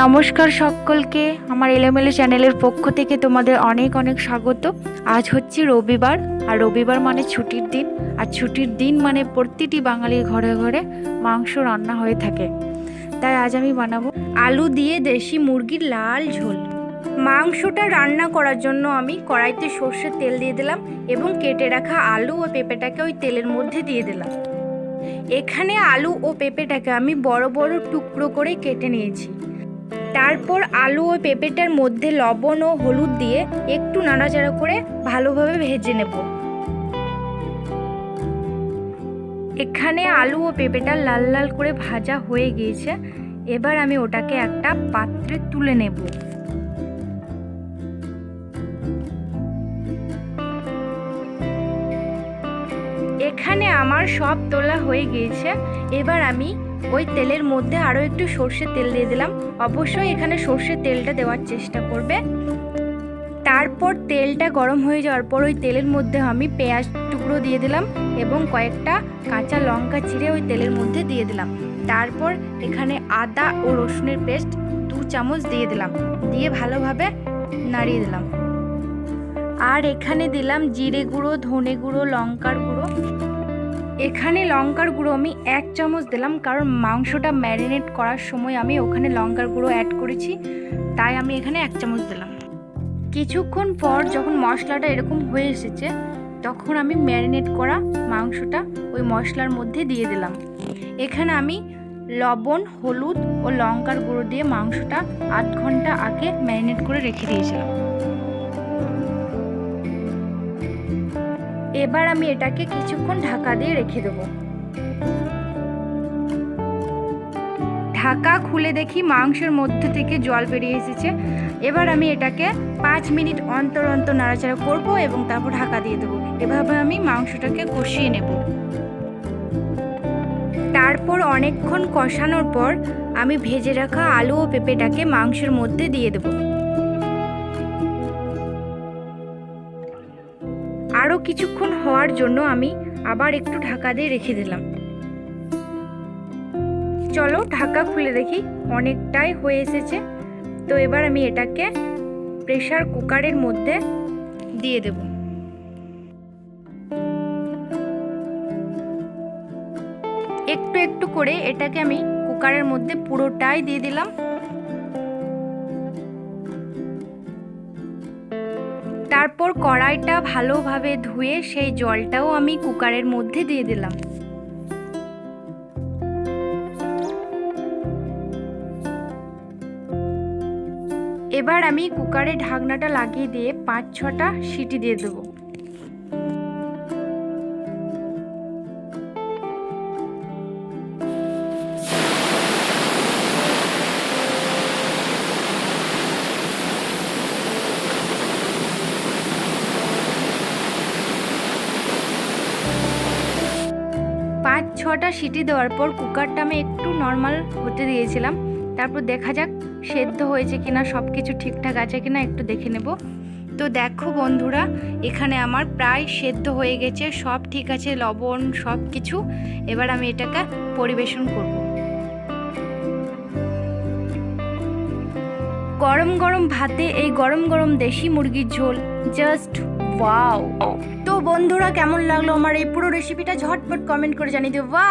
নমস্কার সকলকে, আমার এলোমেলো চ্যানেলের পক্ষ থেকে তোমাদের অনেক অনেক স্বাগত। আজ হচ্ছে রবিবার, আর রবিবার মানে ছুটির দিন, আর ছুটির দিন মানে প্রতিটি বাঙালির ঘরে ঘরে মাংস রান্না হয়ে থাকে। তাই আজ আমি বানাবো আলু দিয়ে দেশি মুরগির লাল ঝোল। মাংসটা রান্না করার জন্য আমি কড়াইতে সর্ষের তেল দিয়ে দিলাম এবং কেটে রাখা আলু ও পেঁপেটাকে ওই তেলের মধ্যে দিয়ে দিলাম। এখানে আলু ও পেঁপেটাকে আমি বড় বড় টুকরো করে কেটে নিয়েছি। তারপর আলু ও পেঁপেটার মধ্যে লবণ ও হলুদ দিয়ে একটু নাড়াচাড়া করে ভালোভাবে ভেজে নেব। এখানে আলু ও পেঁপেটা লাল লাল করে ভাজা হয়ে গিয়েছে। এবার আমি ওটাকে একটা পাত্রে তুলে নেব। এখানে আমার সব তোলা হয়ে গিয়েছে, এবার আমি ওই তেলের মধ্যে আরও একটু সর্ষের তেল দিয়ে দিলাম। অবশ্যই এখানে সর্ষের তেলটা দেওয়ার চেষ্টা করবে। তারপর তেলটা গরম হয়ে যাওয়ার পর ওই তেলের মধ্যে আমি পেঁয়াজ টুকরো দিয়ে দিলাম এবং কয়েকটা কাঁচা লঙ্কা চিড়ে ওই তেলের মধ্যে দিয়ে দিলাম। তারপর এখানে আদা ও রসুনের পেস্ট দু চামচ দিয়ে দিলাম। দিয়ে ভালোভাবে নাড়িয়ে দিলাম। আর এখানে দিলাম জিরে গুঁড়ো, ধনে গুঁড়ো, লঙ্কার গুঁড়ো। এখানে লঙ্কার গুঁড়ো আমি এক চামচ দিলাম, কারণ মাংসটা ম্যারিনেট করার সময় আমি ওখানে লঙ্কার গুঁড়ো অ্যাড করেছি, তাই আমি এখানে এক চামচ দিলাম। কিছুক্ষণ পর যখন মশলাটা এরকম হয়ে এসেছে, তখন আমি ম্যারিনেট করা মাংসটা ওই মশলার মধ্যে দিয়ে দিলাম। এখানে আমি লবণ, হলুদ ও লঙ্কার গুঁড়ো দিয়ে মাংসটা আধ ঘণ্টা আগে ম্যারিনেট করে রেখে দিয়েছিলাম। এবার আমি এটাকে কিছুক্ষণ ঢাকা দিয়ে রেখে দেবো। ঢাকা খুলে দেখি মাংসের মধ্যে থেকে জল বেরিয়ে এসেছে। এবার আমি এটাকে পাঁচ মিনিট অন্তর অন্তর নাড়াচাড়া করব এবং তারপর ঢাকা দিয়ে দেবো। এভাবে আমি মাংসটাকে কষিয়ে নেব। তারপর অনেকক্ষণ কষানোর পর আমি ভেজে রাখা আলু ও পেঁপেটাকে মাংসের মধ্যে দিয়ে দেবো। আরও কিছুক্ষণ হওয়ার জন্য আমি আবার একটু ঢাকা দিয়ে রেখে দিলাম। চলো ঢাকা খুলে দেখি, অনেকটাই হয়ে এসেছে। তো এবার আমি এটাকে প্রেশার কুকারের মধ্যে দিয়ে দেব। একটু একটু করে এটাকে আমি কুকারের মধ্যে পুরোটাই দিয়ে দিলাম। তারপর কড়াইটা ভালোভাবে ধুয়ে সেই জলটাও আমি কুকারের মধ্যে দিয়ে দিলাম। এবার আমি কুকারে ঢাকনাটা লাগিয়ে দিয়ে পাঁচ ছটা সিটি দিয়ে দেবো। পাঁচ ছটা সিটি দেওয়ার পর কুকারটা আমি একটু নর্মাল হতে দিয়েছিলাম। তারপর দেখা যাক সেদ্ধ হয়েছে কিনা সব কিছু ঠিকঠাক আছে কিনা একটু দেখে নেব। তো দেখো বন্ধুরা, এখানে আমার প্রায় সেদ্ধ হয়ে গেছে, সব ঠিক আছে, লবণ সব কিছু এবার আমি এটাকে পরিবেশন করব। গরম গরম ভাতে এই গরম গরম দেশি মুরগির ঝোল জাস্ট ওয়াও তো বন্ধুরা, কেমন লাগল আমার এই পুরো রেসিপিটা ঝটপট কমেন্ট করে জানিয়ে দিও। ওয়া